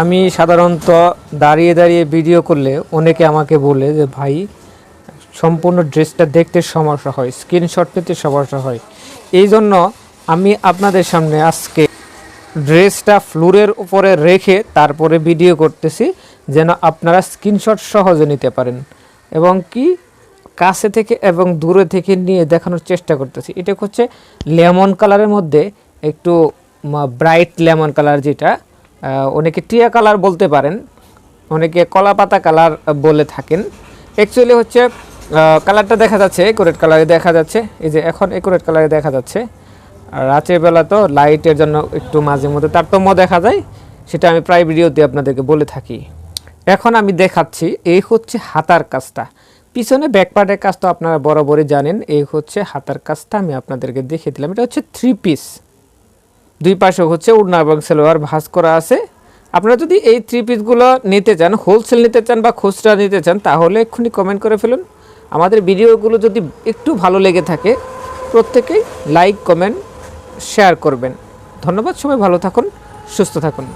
আমি সাধারণত দাঁড়িয়ে দাঁড়িয়ে ভিডিও করলে অনেকে আমাকে বলে যে, ভাই, সম্পূর্ণ ড্রেসটা দেখতে সমস্যা হয়, স্ক্রিনশট নিতে সমস্যা হয়। এই জন্য আমি আপনাদের সামনে আজকে ড্রেসটা ফ্লোরের উপরে রেখে তারপরে ভিডিও করতেছি, যেন আপনারা স্ক্রিনশট সহজে নিতে পারেন এবং কি কাছে থেকে এবং দূরে থেকে নিয়ে দেখানোর চেষ্টা করতেছি। এটা হচ্ছে লেমন কালারের মধ্যে একটু ব্রাইট লেমন কালার যেটা অনেকে টিয়া কালার বলতে পারেন, অনেকে কলা পাতা কালার বলে থাকেন। অ্যাকচুয়ালি হচ্ছে কালারটা দেখা যাচ্ছে, একুরেট কালারে দেখা যাচ্ছে, এই যে এখন একুরেট কালারে দেখা যাচ্ছে। আর রাতের বেলা তো লাইটের জন্য একটু মাঝে মধ্যে তারতম্য দেখা যায়, সেটা আমি প্রায় ভিডিওতে আপনাদেরকে বলে থাকি। এখন আমি দেখাচ্ছি, এই হচ্ছে হাতার কাজটা। পিছনে ব্যাকপার্টের কাজটা আপনারা বরাবরই জানেন, এই হচ্ছে হাতার কাজটা আমি আপনাদেরকে দেখিয়ে দিলাম। এটা হচ্ছে থ্রি পিস দুই পাশে হচ্ছে উড়না এবং সেলোয়ার ভাঁজ করা আছে। আপনারা যদি এই থ্রি পিসগুলো নিতে চান হোলসেল নিতে চান বা খুচরা নিতে চান, তাহলে এক্ষুনি কমেন্ট করে ফেলুন। আমাদের ভিডিওগুলো যদি একটু ভালো লেগে থাকে, প্রত্যেকেই লাইক কমেন্ট শেয়ার করবেন। ধন্যবাদ, সবাই ভালো থাকুন, সুস্থ থাকুন।